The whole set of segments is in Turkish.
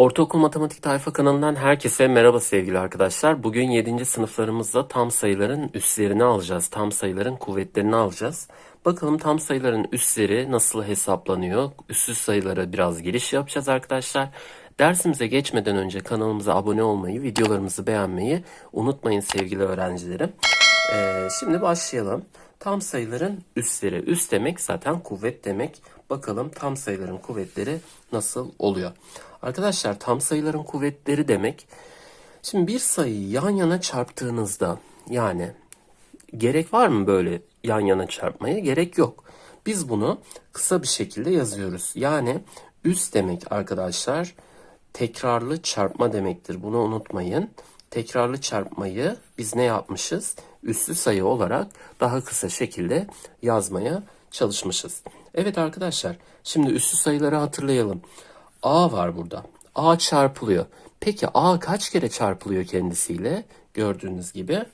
Ortaokul Matematik Tayfa kanalından herkese merhaba sevgili arkadaşlar. Bugün 7. sınıflarımızda tam sayıların üstlerini alacağız. Tam sayıların kuvvetlerini alacağız. Bakalım tam sayıların üstleri nasıl hesaplanıyor? Üssüz sayılara biraz giriş yapacağız arkadaşlar. Dersimize geçmeden önce kanalımıza abone olmayı, videolarımızı beğenmeyi unutmayın sevgili öğrencilerim. Ee, şimdi başlayalım. Tam sayıların üstleri. Üst demek zaten kuvvet demek. Bakalım tam sayıların kuvvetleri nasıl oluyor? Arkadaşlar tam sayıların kuvvetleri demek. Şimdi bir sayıyı yan yana çarptığınızda yani gerek var mı böyle yan yana çarpmaya? Gerek yok. Biz bunu kısa bir şekilde yazıyoruz. Yani üst demek arkadaşlar tekrarlı çarpma demektir. Bunu unutmayın. Tekrarlı çarpmayı biz ne yapmışız? Üssü sayı olarak daha kısa şekilde yazmaya çalışmışız. Evet arkadaşlar, şimdi üssü sayıları hatırlayalım. A var burada. A çarpılıyor. Peki A kaç kere çarpılıyor kendisiyle? Gördüğünüz gibi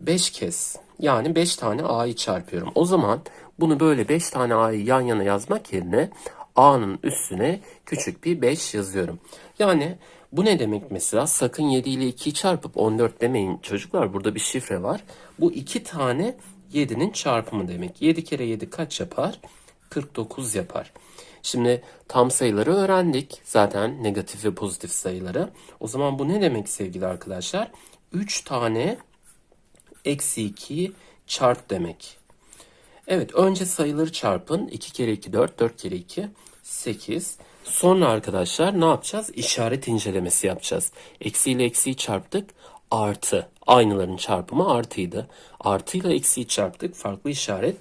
5 kez. Yani 5 tane A'yı çarpıyorum. O zaman bunu böyle 5 tane A'yı yan yana yazmak yerine A'nın üstüne küçük bir 5 yazıyorum. Yani bu ne demek mesela? Sakın 7 ile 2'yi çarpıp 14 demeyin çocuklar. Burada bir şifre var. Bu 2 tane 7'nin çarpımı demek. 7 kere 7 kaç yapar? 49 yapar. Şimdi tam sayıları öğrendik. Zaten negatif ve pozitif sayıları. O zaman bu ne demek sevgili arkadaşlar? 3 tane eksi 2'yi çarp demek. Evet önce sayıları çarpın. 2 kere 2 4, 4 kere 2 8. Sonra arkadaşlar ne yapacağız? İşaret incelemesi yapacağız. Eksi ile eksiyi çarptık. Artı. Aynıların çarpımı artıydı. Artı ile eksiyi çarptık. Farklı işaret.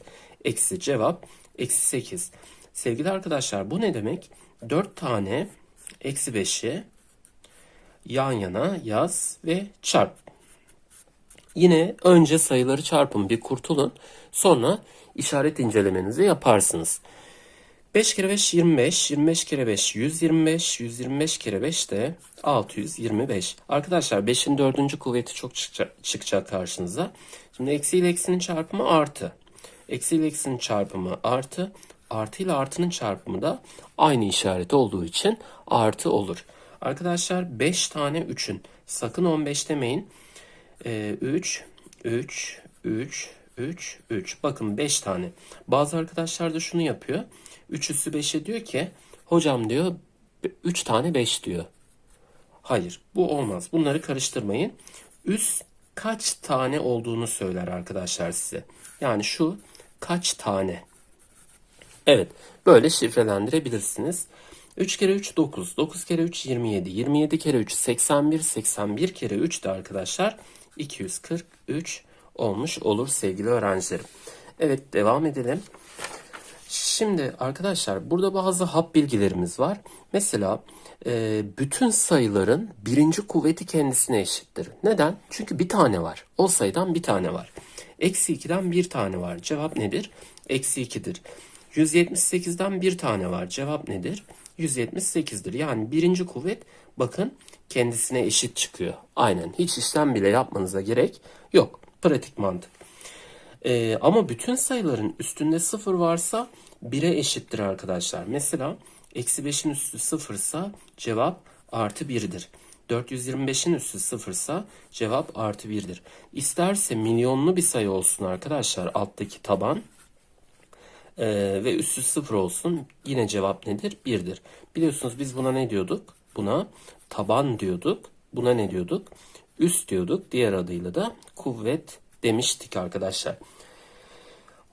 Eksi cevap. Eksi 8. Sevgili arkadaşlar bu ne demek? 4 tane eksi 5'i yan yana yaz ve çarp. Yine önce sayıları çarpın bir kurtulun. Sonra işaret incelemenizi yaparsınız. 5 kere 5 25, 25 kere 5 125, 125 kere 5 de 625. Arkadaşlar 5'in dördüncü kuvveti çok çıkacak, karşınıza. Şimdi eksi ile eksinin çarpımı artı. Eksi ile eksinin çarpımı artı. Artı ile artının çarpımı da aynı işareti olduğu için artı olur. Arkadaşlar 5 tane 3'ün sakın 15 demeyin. 3, 3, 3, 3, 3. Bakın 5 tane. Bazı arkadaşlar da şunu yapıyor. 3 üssü 5'e diyor ki hocam diyor 3 tane 5 diyor. Hayır bu olmaz. Bunları karıştırmayın. Üs kaç tane olduğunu söyler arkadaşlar size. Yani şu kaç tane. Evet böyle şifrelendirebilirsiniz. 3 kere 3 9, 9 kere 3 27, 27 kere 3 81, 81 kere 3 de arkadaşlar 243 olmuş olur sevgili öğrencilerim. Evet devam edelim. Şimdi arkadaşlar burada bazı hap bilgilerimiz var. Mesela e, bütün sayıların birinci kuvveti kendisine eşittir. Neden? Çünkü bir tane var. O sayıdan bir tane var. Eksi 2'den bir tane var. Cevap nedir? Eksi 2'dir. 178'den bir tane var. Cevap nedir? 178'dir. Yani birinci kuvvet bakın kendisine eşit çıkıyor. Aynen hiç işlem bile yapmanıza gerek yok. Pratik mantık. Ee, ama bütün sayıların üstünde sıfır varsa 1'e eşittir arkadaşlar. Mesela eksi 5'in üstü sıfırsa cevap artı 1'dir. 425'in üstü sıfırsa cevap artı 1'dir. İsterse milyonlu bir sayı olsun arkadaşlar alttaki taban. Ee, ve üstü sıfır olsun. Yine cevap nedir? 1'dir. Biliyorsunuz biz buna ne diyorduk? Buna taban diyorduk. Buna ne diyorduk? Üst diyorduk. Diğer adıyla da kuvvet demiştik arkadaşlar.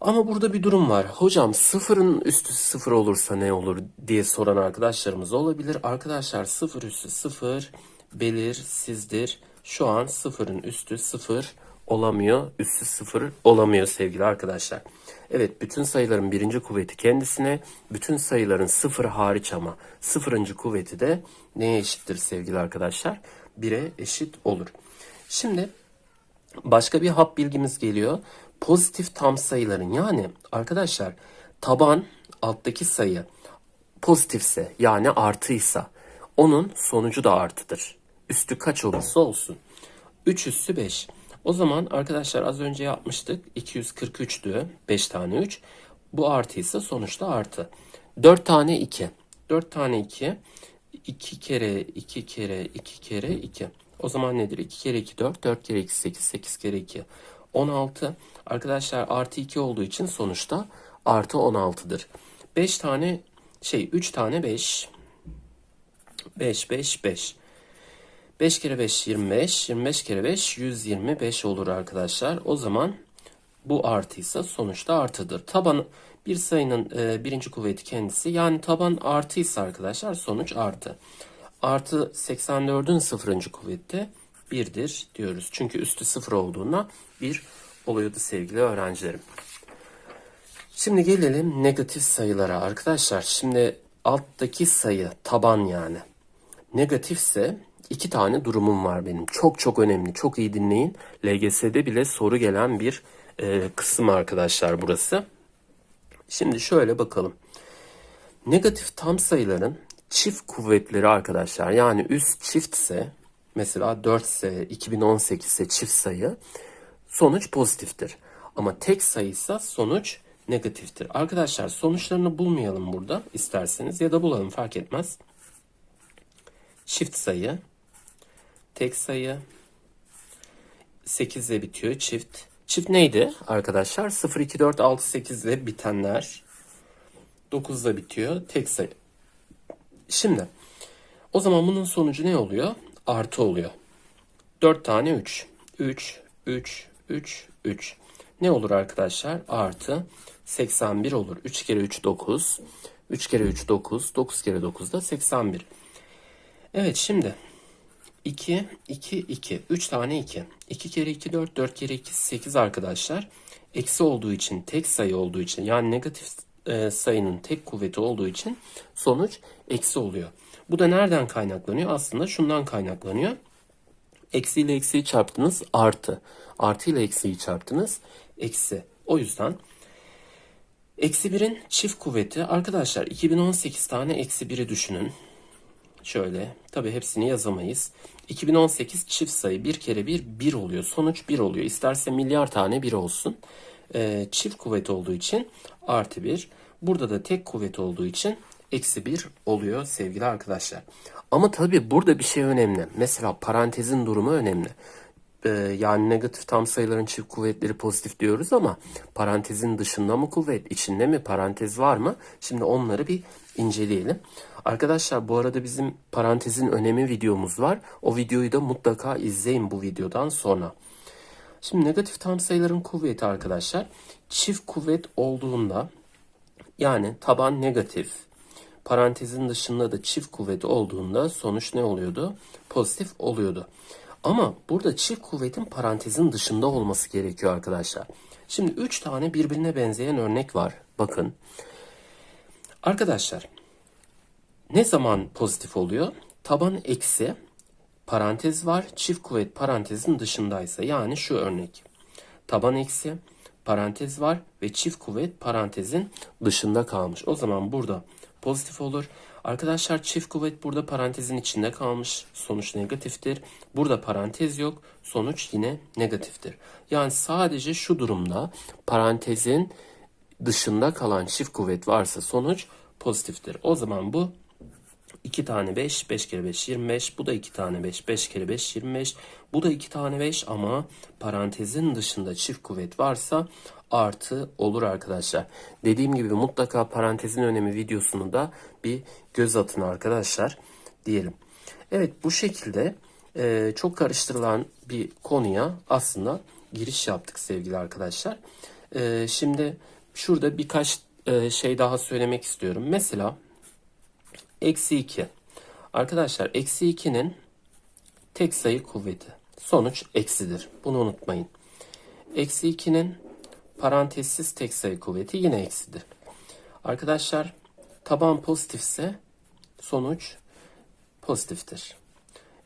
Ama burada bir durum var. Hocam sıfırın üstü sıfır olursa ne olur diye soran arkadaşlarımız olabilir. Arkadaşlar sıfır üstü sıfır belirsizdir. Şu an sıfırın üstü sıfır olamıyor. Üstü sıfır olamıyor sevgili arkadaşlar. Evet bütün sayıların birinci kuvveti kendisine. Bütün sayıların sıfır hariç ama sıfırıncı kuvveti de neye eşittir sevgili arkadaşlar? 1'e eşit olur. Şimdi başka bir hap bilgimiz geliyor. Pozitif tam sayıların yani arkadaşlar taban alttaki sayı pozitifse yani artıysa onun sonucu da artıdır. Üstü kaç olursa olsun. 3 üstü 5. O zaman arkadaşlar az önce yapmıştık. 243'tü. 5 tane 3. Bu artıysa sonuçta artı. 4 tane 2. 4 tane 2. 2 kere 2 kere 2 kere 2. O zaman nedir? 2 kere 2 4, 4 kere 2 8, 8 kere 2 16. Arkadaşlar artı 2 olduğu için sonuçta artı 16'dır. 5 tane şey 3 tane 5. 5 5 5. 5 kere 5 25. 25 kere 5 125 olur arkadaşlar. O zaman bu artıysa sonuçta artıdır. Taban bir sayının e, birinci kuvveti kendisi. Yani taban artıysa arkadaşlar sonuç artı. Artı 84'ün sıfırıncı kuvveti 1'dir diyoruz. Çünkü üstü sıfır olduğuna 1 oluyordu sevgili öğrencilerim. Şimdi gelelim negatif sayılara arkadaşlar. Şimdi alttaki sayı taban yani. Negatifse iki tane durumum var benim. Çok çok önemli. Çok iyi dinleyin. LGS'de bile soru gelen bir e, kısım arkadaşlar burası. Şimdi şöyle bakalım. Negatif tam sayıların çift kuvvetleri arkadaşlar. Yani üst çiftse mesela 4 ise 2018 ise çift sayı sonuç pozitiftir. Ama tek sayıysa sonuç negatiftir. Arkadaşlar sonuçlarını bulmayalım burada isterseniz ya da bulalım fark etmez. Çift sayı, tek sayı, 8 ile bitiyor çift. Çift neydi arkadaşlar? 0, 2, 4, 6, 8 ile bitenler. 9 ile bitiyor tek sayı. Şimdi o zaman bunun sonucu ne oluyor? Artı oluyor. 4 tane 3. 3, 3, 3, 3. Ne olur arkadaşlar? Artı 81 olur. 3 kere 3 9. 3 kere 3 9. 9 kere 9 da 81. Evet şimdi 2, 2, 2. 3 tane 2. 2 kere 2 4, 4 kere 2 8 arkadaşlar. Eksi olduğu için, tek sayı olduğu için yani negatif e, sayının tek kuvveti olduğu için sonuç eksi oluyor. Bu da nereden kaynaklanıyor? Aslında şundan kaynaklanıyor. Eksi ile eksiyi çarptınız artı. Artı ile eksiyi çarptınız eksi. O yüzden eksi 1'in çift kuvveti arkadaşlar 2018 tane eksi 1'i düşünün. Şöyle tabi hepsini yazamayız. 2018 çift sayı bir kere bir bir oluyor. Sonuç bir oluyor. İsterse milyar tane bir olsun. Ee, çift kuvvet olduğu için artı bir. Burada da tek kuvvet olduğu için eksi bir oluyor sevgili arkadaşlar. Ama tabi burada bir şey önemli. Mesela parantezin durumu önemli. Ee, yani negatif tam sayıların çift kuvvetleri pozitif diyoruz ama parantezin dışında mı kuvvet, içinde mi parantez var mı? Şimdi onları bir inceleyelim. Arkadaşlar bu arada bizim parantezin önemi videomuz var. O videoyu da mutlaka izleyin bu videodan sonra. Şimdi negatif tam sayıların kuvveti arkadaşlar çift kuvvet olduğunda yani taban negatif parantezin dışında da çift kuvveti olduğunda sonuç ne oluyordu? Pozitif oluyordu. Ama burada çift kuvvetin parantezin dışında olması gerekiyor arkadaşlar. Şimdi 3 tane birbirine benzeyen örnek var. Bakın. Arkadaşlar ne zaman pozitif oluyor? Taban eksi parantez var. Çift kuvvet parantezin dışındaysa yani şu örnek. Taban eksi parantez var ve çift kuvvet parantezin dışında kalmış. O zaman burada pozitif olur. Arkadaşlar çift kuvvet burada parantezin içinde kalmış. Sonuç negatiftir. Burada parantez yok. Sonuç yine negatiftir. Yani sadece şu durumda parantezin dışında kalan çift kuvvet varsa sonuç pozitiftir. O zaman bu 2 tane 5, 5 kere 5 25. Bu da 2 tane 5, 5 kere 5 25. Bu da 2 tane 5 ama parantezin dışında çift kuvvet varsa artı olur arkadaşlar. Dediğim gibi mutlaka parantezin önemi videosunu da bir göz atın arkadaşlar diyelim. Evet bu şekilde e, çok karıştırılan bir konuya aslında giriş yaptık sevgili arkadaşlar. E, şimdi şurada birkaç e, şey daha söylemek istiyorum. Mesela eksi 2. Arkadaşlar eksi 2'nin tek sayı kuvveti. Sonuç eksidir. Bunu unutmayın. Eksi 2'nin parantezsiz tek sayı kuvveti yine eksidir. Arkadaşlar taban pozitifse sonuç pozitiftir.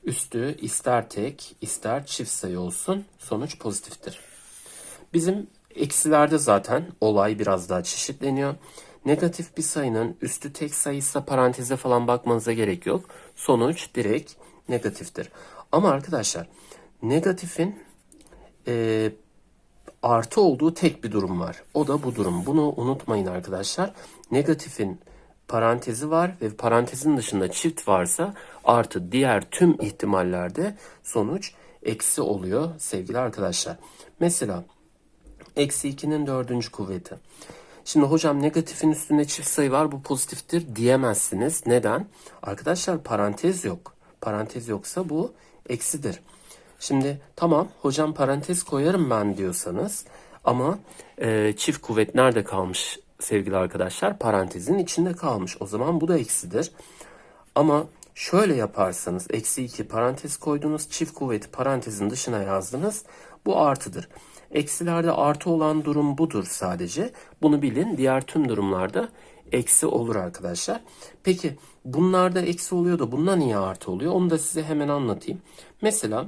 Üstü ister tek ister çift sayı olsun sonuç pozitiftir. Bizim eksilerde zaten olay biraz daha çeşitleniyor. Negatif bir sayının üstü tek sayıysa paranteze falan bakmanıza gerek yok. Sonuç direkt negatiftir. Ama arkadaşlar negatifin e, artı olduğu tek bir durum var. O da bu durum. Bunu unutmayın arkadaşlar. Negatifin parantezi var ve parantezin dışında çift varsa artı diğer tüm ihtimallerde sonuç eksi oluyor sevgili arkadaşlar. Mesela eksi 2'nin dördüncü kuvveti. Şimdi hocam negatifin üstünde çift sayı var bu pozitiftir diyemezsiniz. Neden? Arkadaşlar parantez yok. Parantez yoksa bu eksidir. Şimdi tamam hocam parantez koyarım ben diyorsanız ama e, çift kuvvet nerede kalmış sevgili arkadaşlar? Parantezin içinde kalmış. O zaman bu da eksidir. Ama şöyle yaparsanız eksi 2 parantez koydunuz çift kuvveti parantezin dışına yazdınız. Bu artıdır. Eksilerde artı olan durum budur sadece. Bunu bilin. Diğer tüm durumlarda eksi olur arkadaşlar. Peki bunlarda eksi oluyor da bunda niye artı oluyor? Onu da size hemen anlatayım. Mesela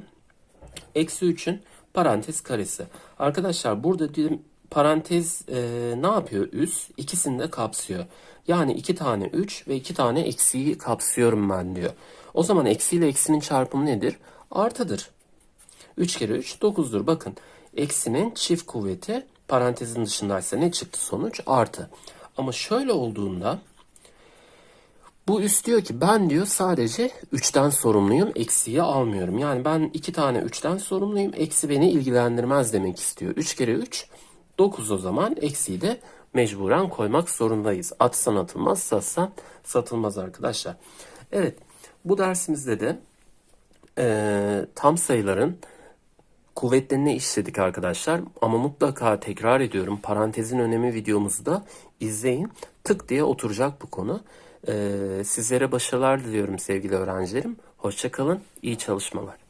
eksi 3'ün parantez karesi. Arkadaşlar burada parantez e, ne yapıyor? Üs ikisini de kapsıyor. Yani iki tane 3 ve iki tane eksiyi kapsıyorum ben diyor. O zaman eksi ile eksinin çarpımı nedir? Artıdır. 3 kere 3 9'dur. Bakın eksinin çift kuvveti parantezin dışındaysa ne çıktı sonuç? Artı. Ama şöyle olduğunda bu üst diyor ki ben diyor sadece 3'ten sorumluyum. Eksiyi almıyorum. Yani ben 2 tane 3'ten sorumluyum. Eksi beni ilgilendirmez demek istiyor. 3 kere 3 9 o zaman. Eksiyi de mecburen koymak zorundayız. Atsan atılmaz, satsan satılmaz arkadaşlar. Evet bu dersimizde de eee, tam sayıların kuvvetlerini işledik arkadaşlar. Ama mutlaka tekrar ediyorum parantezin önemi videomuzu da izleyin. Tık diye oturacak bu konu. Ee, sizlere başarılar diliyorum sevgili öğrencilerim. Hoşçakalın, iyi çalışmalar.